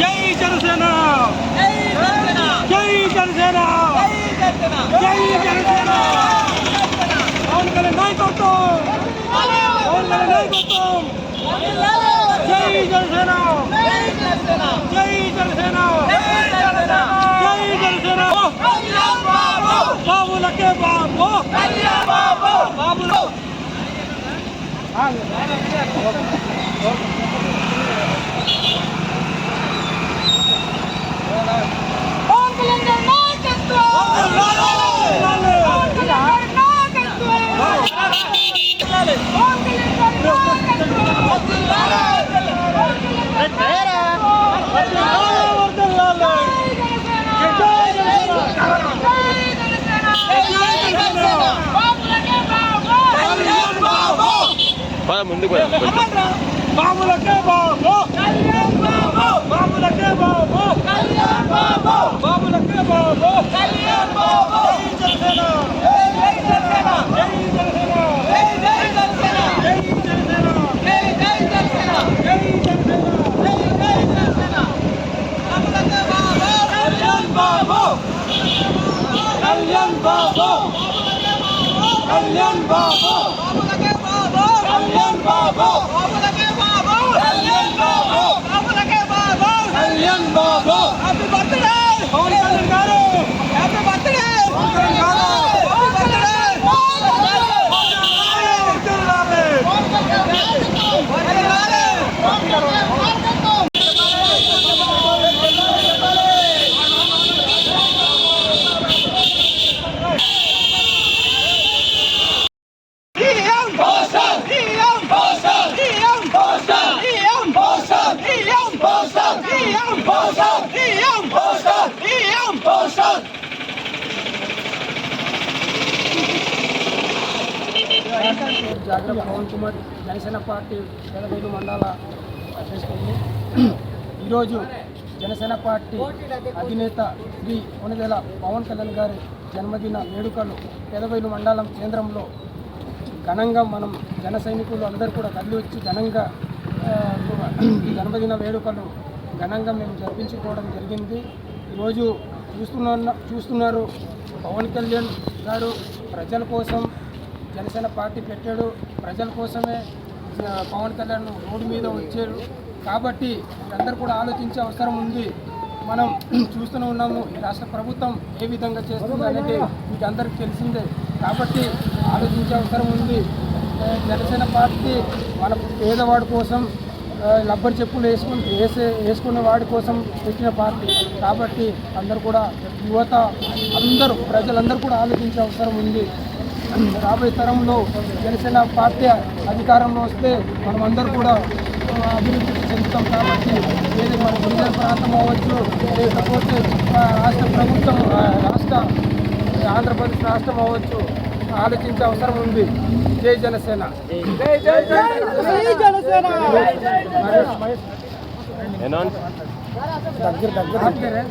జై జనసేన! జై జనసేన! జై జనసేన! పవన్ కళ్యాణ్ నాయకత్వం! పవన్ కళ్యాణ్ నాయకత్వం! జై జనసేన! జై జనసేన! జై జనసేన! జై బాబు బాబులకే బాబు బాబు! బాబులు పవన్ కళ్యాణ్ గారి నాయకత్వం పవన్ కళ్యాణ్ గారి నాయకత్వం పవన్ కళ్యాణ్ గారి నాయకత్వం పవన్ కళ్యాణ్ గారి పద ముందుకు పోదాం. బాబులకే బాబు. బాబులకే బాబు. బాబులకే Babu. Kalyan Babu. Kalyan Babu. Kalyan Babu Kalyan Babu Kalyan Babu happy birthday Pawan Kalyan garu happy birthday Pawan Kalyan garu జాగ్రత్త పవన్ కుమార్ జనసేన పార్టీ పెదవేలు మండల అధ్యక్షుడిని ఈరోజు జనసేన పార్టీ అధినేత శ్రీ కొనిదెల పవన్ కళ్యాణ్ గారి జన్మదిన వేడుకలు పెదవేలు మండలం కేంద్రంలో ఘనంగా మనం జన సైనికులు అందరూ కూడా తల్లి వచ్చి ఘనంగా జన్మదిన వేడుకలు ఘనంగా మేము జరిపించుకోవడం జరిగింది. ఈరోజు చూస్తున్న చూస్తున్నారు పవన్ కళ్యాణ్ గారు ప్రజల కోసం జనసేన పార్టీ పెట్టాడు. ప్రజల కోసమే పవన్ కళ్యాణ్ రోడ్డు మీద వచ్చారు కాబట్టి అందరూ కూడా ఆలోచించే అవసరం ఉంది. మనం చూస్తూనే ఉన్నాము ఈ రాష్ట్ర ప్రభుత్వం ఏ విధంగా చేస్తుంది అనేది మీకు అందరికీ తెలిసిందే. కాబట్టి ఆలోచించే అవసరం ఉంది. జనసేన పార్టీ మన పేదవాడి కోసం రబ్బర్ చెప్పులు వేసుకుని వేసే వేసుకునే వాడి కోసం పెట్టిన పార్టీ. కాబట్టి అందరూ కూడా యువత అందరూ ప్రజలందరూ కూడా ఆలోచించే అవసరం ఉంది. రాబోయే తరంలో జనసేన పార్టీ అధికారంలో వస్తే మనం అందరూ కూడా అభివృద్ధి చెందుతాం కాబట్టి ఏది మన గిరిజన ప్రాంతం అవ్వచ్చు లేకపోతే రాష్ట్ర ప్రభుత్వం రాష్ట్ర ఆంధ్రప్రదేశ్ రాష్ట్రం అవ్వచ్చు ఆలోచించే అవసరం ఉంది. జై జనసేన. దగ్గర దగ్గరే.